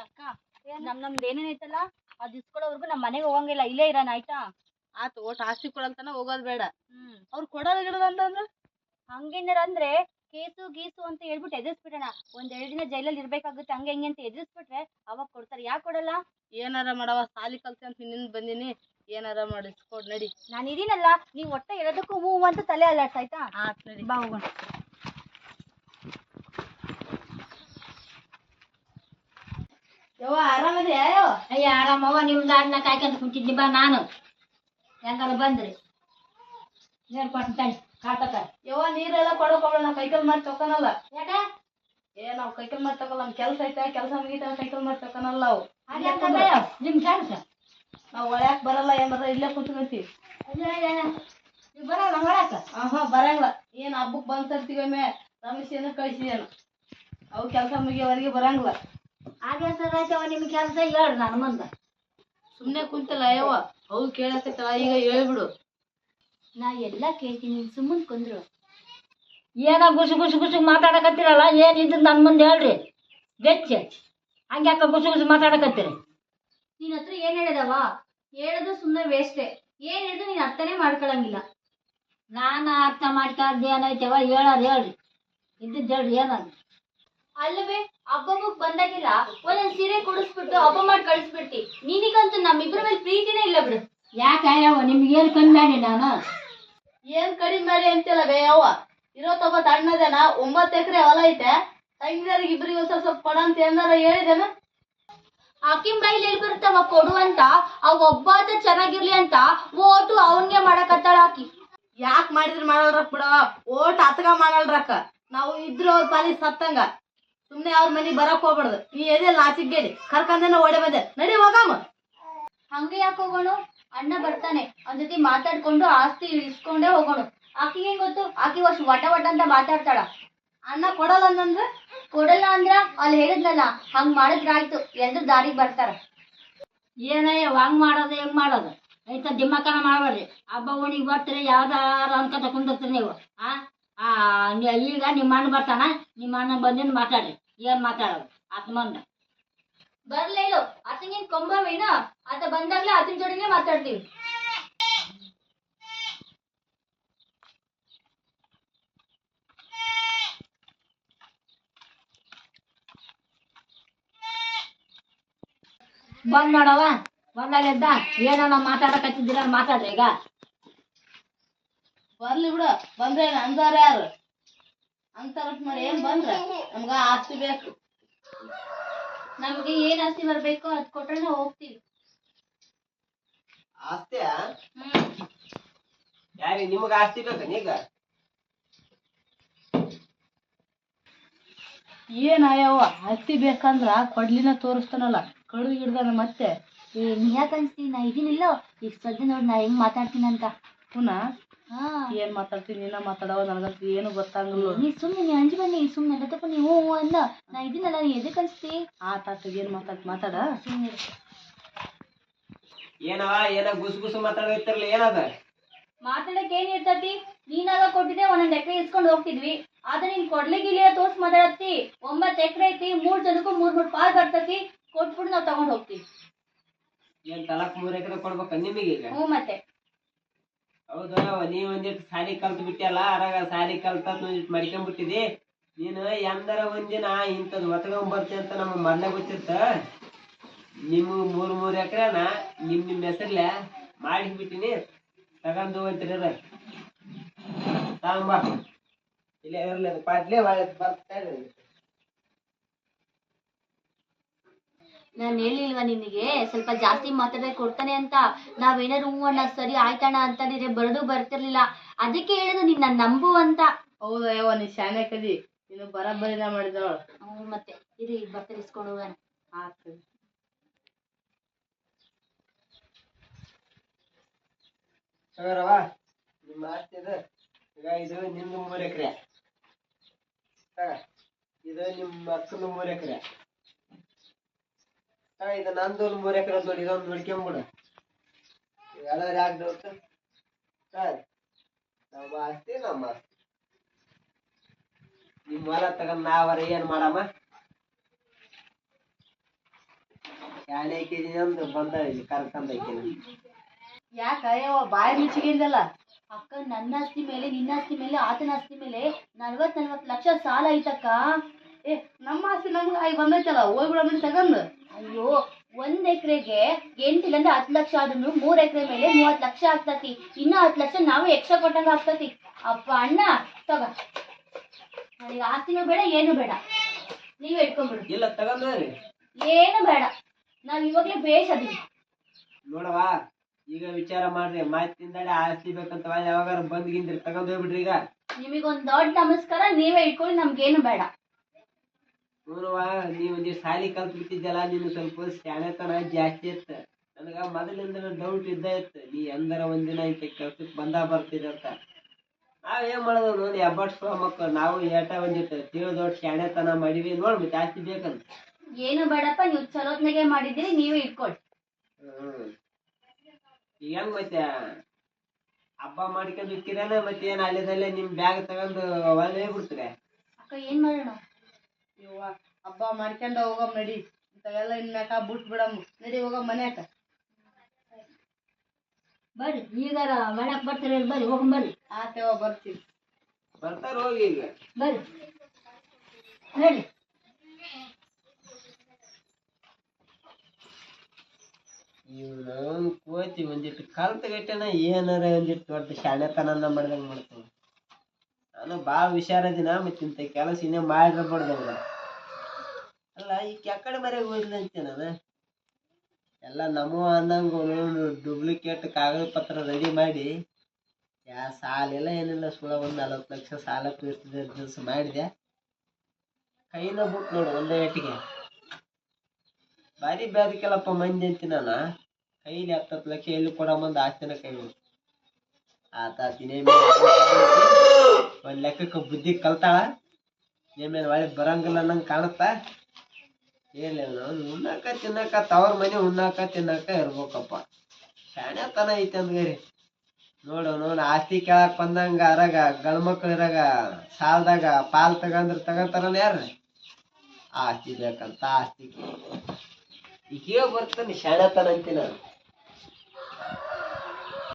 ಅಕ್ಕ? ನಮ್ ನಮ್ದು ಏನೇನೈತಲ್ಲ ಅದ್ ಇಸ್ಕೊಳ್ಳೋವರ್ಗು ನಮ್ ಮನೆಗೆ ಹೋಗಂಗಿಲ್ಲ ಇಲ್ಲೇ ಇರೋಣ ಆಯ್ತಾ? ಆತು ಒಟ್ಟು ಆಸ್ತಿ ಕೊಡಲ್ತನ ಹೋಗೋದ್ ಬೇಡ. ಹ್ಮ್. ಅವ್ರು ಕೊಡೋದ್ ಗಿಡದಂತಂದ್ರ ಹಂಗೇನಾರ ಅಂದ್ರೆ ಕೇಸು ಗೀಸು ಅಂತ ಹೇಳ್ಬಿಟ್ಟು ಎದುರಿಸ್ಬಿಡೋಣ. ಒಂದ್ ಎರಡ್ ದಿನ ಜೈಲಲ್ಲಿ ಇರ್ಬೇಕಾಗುತ್ತೆ ಹಂಗೆ ಹಿಂಗೆ ಅಂತ ಎದುರಿಸ್ಬಿಟ್ರೆ ಅವಾಗ ಕೊಡ್ತಾರೆ. ಯಾಕೆ ಕೊಡಲ್ಲ? ಏನಾರ ಮಾಡವ ಸಾಲಿ ಕಲ್ತಿ ಅಂತ ನಿನ್ನ ಬಂದಿನಿ ಏನಾರ ಮಾಡಿಸ್ಕೊಡ್ ಕೊಡ್ ನಡಿ. ನಾನು ಇದೀನಲ್ಲ ನೀವ್ ಒಟ್ಟ ಹೇಳೋದಕ್ಕೂ ಹೂ ಅಂತ ತಲೆ ಅಲ್ಲಾಡ್ಸ್ ಆಯ್ತಾ? ಆತ್ ನಡಿ. ಬಾ ಹೋಗೋಣ. ಯವ್ವ ಆರಾಮದ್ಯಾ ಅಯ್ಯೋ. ಅಯ್ಯ ಆರಾಮವ್ವ. ನಿಮ್ದು ಅದನ್ನ ಕಾಯ್ಕೊಂತ ಕುಂತಿದ್ನಿ ಬಾ ನಾನು. ಹೆಂಗಾರ ಬಂದ್ರಿ? ನೀರು ಕೊಟ್ಟು ತಡಿ ಕಾಟಕ. ಯವ್ವ ನೀರೆಲ್ಲ ಕೊಡಕ್ ಹೋಗ್ಬೇಡ ನಾವ್ ಕೈಕಲ್ ಮಾಡಿ ತಕೊನಲ್ಲ ಯಾಕ? ಏ ನಾವು ಕೈಕಲ್ ಮಾಡಿ ತಗೊಲ್ಲ ನಮ್ ಕೆಲ್ಸ ಐತೆ ಕೆಲ್ಸ ಮುಗಿತ ಕೈಕಲ್ ಮಾಡಿ ತಕೊನಲ್ಲ ನಾವು ನಿಮ್ ಕೆಲಸ? ನಾವ್ ಒಳ್ಯಾಕ ಬರಲ್ಲ ಏನ್ ಬರ ಇಲ್ಲೇ ಕುಂತ್ಕೊಂತೀವಿ. ನೀವು ಬರಲ್ಲ ಒಳ್ಯಾಕ ಹಾ ಬರಂಗಿಲ್ಲ. ಏನ್ ಹಬ್ಬಕ್ ಬಂದ್ ಸರ್ತಿಗೊಮ್ಮೆ ರಮೇಶ್ ಏನ ಕಳಿಸಿದೇನು ಅವು ಕೆಲ್ಸ ಮುಗಿಯೋವರೆಗೆ ಬರಂಗಿಲ್ಲ. ಹಾಗೆ ನಿಮ್ ಕೆಲಸ ಹೇಳು ನಾನು ಮುಂದೆ. ಸುಮ್ನೆ ಕುಂತಲ್ಲ ಯವ್ವ? ಅವು ಕೇಳಕತ್ತಲ್ಲ ಈಗ ಹೇಳ್ಬಿಡು. ನಾ ಎಲ್ಲ ಕೇಳ್ತೀನಿ ಸುಮ್ಮನ್ ಕುಂದ್ರು. ಏನ ಗುಸು ಗುಸು ಗುಸು ಮಾತಾಡಕತ್ತೀರಲ್ಲ ಏನಿದ್ದು ನನ್ನ ಮುಂದೆ ಹೇಳ್ರಿ. ಬೆಚ್ಚ. ಹಂಗ್ಯಾಕ ಯಾಕೆ ಗುಸು ಗುಸು ಮಾತಾಡಕತ್ತೀರಿ? ನೀನ್ ಹತ್ರ ಏನ್ ಹೇಳಿದವ? ಹೇಳದು ಸುಮ್ಮನೆ ವೇಸ್ಟೆ ಏನ್ ಹೇಳಿದ್ರು ನೀನ್ ಅರ್ಥನೇ ಮಾಡ್ಕೊಳಂಗಿಲ್ಲ. ನಾನು ಅರ್ಥ ಮಾಡ್ಕೊಂಡ್ ಏನೈತೆವ ಹೇಳೋದು ಹೇಳ್ರಿ. ಇದ್ದಿದ್ದು ಹೇಳ್ರಿ ಏನದು ಅಲ್ಲವೇ ಹಬ್ಬಕ್ಕೆ ಬಂದಾಗಿಲ್ಲ ಒಂದೊಂದ್ ಸೀರೆ ಕೊಡಿಸ್ಬಿಟ್ಟು ಹಬ್ಬ ಮಾಡಿ ಕಳಿಸ್ಬಿಡ್ತಿ. ನಿನಗಂತೂ ನಮ್ಮಿಬ್ರ ಮೇಲೆ ಪ್ರೀತಿನೇ ಇಲ್ಲ ಬಿಡು. ಯಾಕೆ ನಿಮ್ಗೆ ನಿಮ್ಗೇನು ಕಮ್ಮಿ ನಾನು? ಏನ್ ಕಡಿಮೆ ಮಾಡಿ ಅಂತಿಲ್ಲ ಬೇ ಯವ್ವ ಇರೋತ್ತೊಬ್ಬತ್ ಅಣ್ಣದೇನ? ಒಂಬತ್ತು ಎಕರೆ ಹೊಲ ಐತೆ. ತಂಗಿದಾರಿಗೆ ಇಬ್ಬರಿಗೆ ಸ್ವಲ್ಪ ಸ್ವಲ್ಪ ಕೊಡ ಅಂತ ಏನಾರ ಹೇಳಿದೇನ? ಆಕಿನ್ ಬೈಲಿ ಎಲ್ಲಿ ಬರುತ್ತವ ಕೊಡು ಅಂತ? ಆ ಒಬ್ಬ ಆತ ಚೆನ್ನಾಗಿರ್ಲಿ ಅಂತ ಓಟು ಅವನ್ಗೆ ಮಾಡಕತ್ತಾಳ ಆಕಿ. ಯಾಕೆ ಮಾಡಿದ್ರೆ ಮಾಡಲ್ರಕ್ ಬಿಡವ? ಓಟ್ ಅತ್ಗ ಮಾಡಲ್ರಕ್ಕ. ನಾವು ಇದ್ರು ಅವ್ರ ಪಾಲಿ ಸತ್ತಂಗ. ಸುಮ್ನೆ ಅವ್ರ ಮನಿಗ್ ಬರಕ್ ಹೋಗ್ಬಾರ್ದು. ನೀ ಎದೆ ಗೇಡಿ. ಕರ್ಕಂದೇನ ಓಡೆ ಬಂದೆ. ನಡಿ ಹೋಗಮ್ಮ. ಹಂಗೆ ಯಾಕೆ ಹೋಗೋಣ? ಅಣ್ಣ ಬರ್ತಾನೆ. ಅವನ ಜೊತೆ ಮಾತಾಡ್ಕೊಂಡು ಆಸ್ತಿ ಇಸ್ಕೊಂಡೇ ಹೋಗೋಣ. ಆಕಿ ಹೆಂಗ್ ಗೊತ್ತು? ಆಕಿ ವರ್ಷ ವಟ ವಟ ಅಂತ ಮಾತಾಡ್ತಾಳ. ಅಣ್ಣ ಕೊಡಲ್ಲ ಅಂತಂದ್ರೆ ಕೊಡಲ್ಲ ಅಂದ್ರ ಅಲ್ಲಿ ಹೇಳಿದ್ನಲ್ಲ ಹಂಗ್ ಮಾಡಿದ್ರಾಯ್ತು ಎಲ್ರು ದಾರಿಗ್ ಬರ್ತಾರ. ಏನಯ್ಯ ಹಂಗ್ ಮಾಡೋದು ಹೆಂಗ್ ಮಾಡೋದು? ಆಯ್ತಾ ದಿಮ್ಮಕ್ಕನ ಮಾಡಬೇಡ್ರಿ. ಹಬ್ಬ ಓಣಿಗೆ ಬರ್ತೀರಿ ಯಾವ್ದಾರ ಅನ್ಕೊಂತ ಕುಂದಿರ್ತೀರಿ ನೀವು. ಆ? ಈಗ ನಿಮ್ಮ ಅಣ್ಣ ಬರ್ತಾನ ನಿಮ್ಮ ಅಣ್ಣ ಬಂದಿಂದ ಮಾತಾಡ್ರಿ. ಏನ್ ಮಾತಾಡೋದು? ಆತ ಮುಂದೆ ಬರ್ಲೇ ಇಲ್ಲೋ ಕೊಂಬವೇನ ಆತ ಬಂದಾಗ್ಲೇ ಆತನ ಜೋಡಿಗೆ ಮಾತಾಡ್ತೀವಿ. ಬಂದ್ ಮಾಡವ? ಬಂದಾಗೆದ್ದ ಏನೋ ಮಾತಾಡಕತ್ತಿದ್ದೀರ? ಮಾತಾಡ್ರಿ ಈಗ. ಬರ್ಲಿ ಬಿಡು. ಬಂದ್ರೆ ಅಂದಾರ ಯಾರು? ಅಂತಾರ ಮಾಡಿ ಏನ್ ಬಂದ್ರ? ನಮ್ಗ ಆಸ್ತಿ ಬೇಕು. ನಮ್ಗೆ ಏನ್ ಆಸ್ತಿ ಬರ್ಬೇಕೋ ಅದ್ ಕೊಟ್ರೆ ನಾವ್ ಹೋಗ್ತೀವಿ. ಆಸ್ತಿ ಯಾರಿ ನಿಮಗ ಆಸ್ತಿ ಬೇಕ ಈಗ ಏನ್ ಅಯ್ಯವ್ವ ಆಸ್ತಿ ಬೇಕಂದ್ರ ಕೊಡ್ಲಿನ ತೋರಿಸ್ತಾನಲ್ಲ ಕಡು ಹಿಡ್ದಾನ ಮತ್ತೆ. ಏ ನೀ ಯಾಕೆ ಅನ್ಸ್ತೀನಿ ನಾ ಇದೀನಿಲ್ಲೋ ಈಗ ಸದ್ಯ ನೋಡ್ ನಾ ಹೆಂಗ್ ಮಾತಾಡ್ತೀನಿ ಅಂತ ಪುನಃ ಏನ್ ಮಾತಾಡ್ತೀನಿ ನೀನ ಮಾತಾಡವ ನನಗಂತೂ ಏನು ಗೊತ್ತಾಗಲ್ಲ ನೀ ಸುಮ್ಮನೆ ನೀ ಅಂಜಿ ಬನ್ನಿ ಸುಮ್ನೆ ಎಲ್ಲದಕ್ಕೂ ನೀವು ಹ್ಞೂ ಅಂದ. ನಾ ಇದೀನಲ್ಲ ನೀ ಎದಕ್ ಅನ್ಸ್ತಿ? ಆತ ತಾತಗ ಏನ್ ಮಾತಾಡ್ ಮಾತಾಡ? ಸುಮ್ಮನೆ ಏನವ ಏನ ಗುಸ್ ಗುಸು ಮಾತಾಡೋತಿರ್ಲಿ ಏನದ? ಮಾತಾಡಕ್ ಏನ್ ಇರ್ತತಿ? ನೀನಾಗ ಕೊಟ್ಟಿದ್ದೆ ಒಂದೊಂದ್ ಎಕರೆ ಇಸ್ಕೊಂಡ್ ಹೋಗ್ತಿದ್ವಿ. ಆದ್ರೆ ನೀನ್ ಕೊಡ್ಲಿಗಿಲ್ಲ ತೋರ್ಸ್ ಮಾತಾಡತ್ತಿ. ಒಂಬತ್ ಎಕರೆ ಐತಿ ಮೂರ್ ಜನಕ್ಕೂ ಮೂರ್ ಮೂರ್ ಪಾಲ್ ಬರ್ತತಿ. ಕೊಟ್ಬಿಟ್ಟು ನಾವ್ ತಗೊಂಡ್ ಹೋಗ್ತೀವಿ. ಏನ್ ತಲಕ್ ಮೂರ್ ಎಕರೆ ಕೊಡ್ಬೇಕ ನಿಮಗೆ ಈಗ? ಹ್ಞೂ ಮತ್ತೆ. ಹೌದು, ನೀ ಒಂದಿಟ್ ಸಾಲಿ ಕಲ್ತ್ ಬಿಟ್ಟಿಯಲ್ಲ ಅರಾಗ ಸಾಲಿ ಕಲ್ತ ಒಂದಿಟ್ ಮಡ್ಕೊಂಡ್ಬಿಟ್ಟಿದಿ ನೀನು ಎಂದರ ಒಂದಿನ ಇಂಥದ್ ಒತ್ಕೊಂಡ್ ಬರ್ತಿ ಅಂತ ನಮ್ಮ ಮೊದ್ಲೇ ಗೊತ್ತಿತ್ತ? ನಿಮ್ಮ ಮೂರ್ ಮೂರ್ ಎಕರೆನ ನಿಮ್ ನಿಮ್ ಹೆಸರ್ಲೆ ಮಾಡಿಸ್ಬಿಟ್ಟಿನಿ ತಗೊಂಡು ಹೋಗ್ತೀರಿ ತಗೊಂಬ ಇಲ್ಲೇ ಇರ್ಲಿ ಪಾಟ್ಲೆ ಬರ್ತಾ ಇರ್ಲಿ. ನಾನ್ ಹೇಳಿಲ್ವಾ ನಿನಗೆ? ಸ್ವಲ್ಪ ಜಾಸ್ತಿ ಮಾತಾಡಕ್ ಕೊಡ್ತಾನೆ ಅಂತ. ನಾವೇನಾದ್ರು ಹೂ ಅಣ್ಣ ಸರಿ ಆಯ್ತಣ್ಣ ಅಂತಂದಿದ್ರೆ ಬರೋದು ಬರ್ತಿರ್ಲಿಲ್ಲ. ಅದಕ್ಕೆ ಹೇಳಿದ್ರು ನಿನ್ನ ನಾನ್ ನಂಬು ಅಂತ. ಹೌದಯ್ಯವ ನೀ ಶಾನೆ ಕದಿ. ನೀನು ಬರಬ್ಬರಿನ ಮಾಡಿದವಳು ಹ್ಞೂ ಮತ್ತೆ ಇರಿ ಈಗ ಬರ್ತಾರೆ ಇಸ್ಕೊಂಡು ಹೋಗೋಣ. ಆತು ತಗೋರವ್ವ, ನಿಮ್ಮ ಆಸ್ತಿ ಇದು ಈಗ ಇದು ನಿಮ್ದು ಮೂರು ಎಕರೆ. ಇದು ನಿಮ್ಮ ಅಕ್ಕನ ಮೂರು ಎಕರೆ. ಇದು ನಂದು ಒಂದ್ ಮೂರ್ ಎಕರೆ ನೋಡಿ ಇದೊಂದು ನೋಡ್ಕೊಂಬಿಡು ಇವೆಲ್ಲ ಯಾಕೆ ಡೌಟ್ ನಮ್ಮ ಆಸ್ತಿ ನಮ್ಮ ಆಸ್ತಿ ನಿಮ್ಮ. ಹೊಲ ತಗೊಂಡ್ ನಾವರ ಏನ್ ಮಾಡಮ್ಮ? ಅಂತ ಬಂದ ಕರ್ಕೊಂಡ್ ಹಾಕಿನಿ ಯಾಕ ಯವ್ವ ಬಾಯಿ ಮುಚ್ಚಿಗಿಂದಲ್ಲ ಅಕ್ಕ, ನನ್ನ ಆಸ್ತಿ ಮೇಲೆ, ನಿನ್ನ ಆಸ್ತಿ ಮೇಲೆ, ಆತನ ಆಸ್ತಿ ಮೇಲೆ ನಲ್ವತ್ ನಲ್ವತ್ ಲಕ್ಷ ಸಾಲ ಐತಕ್ಕ. ಏ ನಮ್ಮ ಆಸ್ತಿ ನಮ್ಗೆ ಆಗಿ ಬಂದೈತಲ್ಲ ಹೋಗ್ಬಿಡ ಮನಿ ತಗೊಂಡು. ಅಯ್ಯೋ ಒಂದ್ ಎಕರೆಗೆ ಎಂಟಿಲ್ಲ ಅಂದ್ರೆ ಹತ್ತು ಲಕ್ಷ ಆದ್ರೂ ಮೂರ್ ಎಕರೆ ಮೇಲೆ ಮೂವತ್ ಲಕ್ಷ ಆಗ್ತತಿ. ಇನ್ನ ಹತ್ತು ಲಕ್ಷ ನಾವು ಎಕ್ಸ್ಟ್ರಾ ಕೊಟ್ಟಂಗ ಆಗ್ತತಿ. ಅಪ್ಪ ಅಣ್ಣ ತಗ. ನನಗೆ ಆಸ್ತಿನೂ ಬೇಡ ಏನು ಬೇಡ. ನೀವೇ ಇಟ್ಕೊಂಡ್ಬಿಡು ಇಲ್ಲ ತಗೊಂಡ್ರಿ ಏನು ಬೇಡ. ನಾವ್ ಇವಾಗ್ಲೇ ಬೇಷ್ ಅದೀವಿ. ನೋಡವಾ ಈಗ ವಿಚಾರ ಮಾಡ್ರಿ ಮಾತಿಂದಾಡಿ ಆಸ್ತಿ ಬೇಕಂತ ಯಾವಾಗ ಬಂದ್ ಗಿಂದ್ರಿ ತಗೊಂಡ್ ಹೋಗ್ಬಿಡ್ರಿ ಈಗ. ನಿಮಗೊಂದ್ ದೊಡ್ಡ ನಮಸ್ಕಾರ ನೀವೇ ಇಟ್ಕೊಳ್ಳಿ ನಮ್ಗೇನು ಬೇಡ. ನೋಡುವ ನೀವು ಒಂದಿಷ್ಟು ಸಾಲಿ ಕಲ್ತ್ ಬಿಟ್ಟಿದ್ದಲ್ಲ ನೀನು ಸ್ವಲ್ಪ ಶಾಣೆತನ ಜಾಸ್ತಿ ಇತ್ತು. ನನಗ ಮೊದಲಿಂದ ಡೌಟ್ ಇದ್ದ ಇತ್ತು. ನೀ ಎಂದರ ಒಂದಿನ ಇಂಥ ಕೆಲ್ಸಕ್ಕೆ ಬಂದ ಬರ್ತಿದಂತ ನಾವ್ ಏನ್ ಮಾಡೋದು ನೋಡಿ ಎಬ್ಬಟ್ಸ್ಕೊ ಮಕ್ಕಳು ನಾವು ಏಟ ಬಂದಿತ್ತು ತಿಳಿ ದೊಡ್ಡ ಶಾಣೆತನ ಮಾಡಿವಿ. ನೋಡ್ಬಿ ಜಾಸ್ತಿ ಬೇಕಂತ. ಏನು ಬೇಡಪ್ಪ ನೀವು ಚಲೋತ್ನಾಗೆ ಮಾಡಿದ್ದೀರಿ ನೀವೇ ಇಟ್ಕೊಳ್ಳಿ ಹ್ಮ್. ಈಗ ಹೆಂಗ್ ಮತ್ತೆ ಹಬ್ಬ ಮಾಡ್ಕೊಂಡು ಇಕ್ಕಿರೇನ ಮತ್ತೆ ಏನು ಅಲ್ಲಿದಲ್ಲೇ ನಿಮ್ ಬ್ಯಾಗ್ ತಗೊಂಡು ಒಳ್ಳೆ ಬಿಡ್ತೀರ ಅಕ್ಕ ಏನ್ ಮಾಡೋಣ? ಯವ್ವ ಹಬ್ಬ ಮಾಡ್ಕೊಂಡ ಹೋಗಮ್ ನಡಿ. ಇಂಥವೆಲ್ಲ ಇನ್ಮ್ಯಾಕ ಬಿಟ್ ಬಿಡಮ್. ನಡಿ ಹೋಗಮ್ ಮನ್ಯಾಕ. ಬರ್ರಿ ಈಗಾರ ಮನ್ಯಾಕ ಬರ್ತೀರಿ ಬರ್ರಿ ಹೋಗಮ್ ಬರ್ರಿ. ಆತೇವ ಬರ್ತೀವಿ ಬರ್ತಾರ ಹೋಗಿ ಈಗ. ಬರ್ರಿ. ಹೇಳಿ ಇವ್ನು ಕೋತಿ ಒಂದಿಟ್ಟು ಕಲ್ತ ಗಟ್ಟೆನ ಏನಾರ ಒಂದಿಟ್ಟು ದೊಡ್ಡ ಶಾಣೆತನ ಮಾಡ್ದಂಗೆ ಮಾಡ್ತಾವ ನಾನು ಭಾಳ ಹುಷಾರದಿನ ಮತ್ತೆ ಇಂತ ಕೆಲಸ ಇನ್ನೇ ಮಾಡಿರ್ಬಾರ್ದು ಅಲ್ಲ, ಈ ಯಾಕಡೆ ಬರೀ ಹೋಗ್ಲಿ ಅಂತೆ ನಾನು ಎಲ್ಲ ನಮೋ ಅನ್ನಂಗ ಡೂಪ್ಲಿಕೇಟ್ ಕಾಗದ ಪತ್ರ ರೆಡಿ ಮಾಡಿ, ಯಾ ಸಾಲಿಲ್ಲ ಏನಿಲ್ಲ ಸುಳ ಒಂದು ನಲವತ್ತು ಲಕ್ಷ ಸಾಲ ತೀರ್ಸಿದ ದಿವಸ ಮಾಡಿದೆ. ಕೈನ ಬಿಟ್ಟು ನೋಡು ಒಂದೇ ಏಟಿಗೆ ಭಾರಿ ಬೇದಕ್ಕೆಲ್ಲಪ್ಪ ಮಂದಿ ಅಂತೀನಿ ನಾನು. ಕೈಲಿ ಹತ್ತತ್ತು ಲಕ್ಷ ಎಲ್ಲಿ ಕೊಡಮಂದು ಆಸ್ತಿನ ಕೈ ಆತ ದಿನೇ ಒಂದ್ ಬುದ್ಧಿ ಕಲ್ತಾಳ ಏಮೇಲೆ ಒಳ್ಳೆ ಬರಂಗಿಲ್ಲ ನಂಗೆ ಕಾಣುತ್ತಾ. ಏನಿಲ್ಲ ಉಣ್ಣಾಕ, ತಿನ್ನಾಕ, ತವ್ರ ಮನೆ ಉಣ್ಣಾಕ, ತಿನ್ನಾಕ ಇರ್ಬೇಕಪ್ಪ. ಶಾಣ್ಯತನ ಐತೆ ಅಂದ್ಗರಿ. ನೋಡು ನೋಡು, ಆಸ್ತಿ ಕೇಳಕ್ ಬಂದಂಗ ಅರಾಗ ಗಂಡ್ ಮಕ್ಳು ಇರಾಗ ಸಾಲದಾಗ ಪಾಲ್ ತಗಂದ್ರ ತಗಂತಾರ ಯಾರ ಆಸ್ತಿ ಬೇಕಂತ ಆಸ್ತಿ ಈಗ ಬರ್ತಾನೆ ಶಾಣತನ ಅಂತೀನಿ ನಾನು?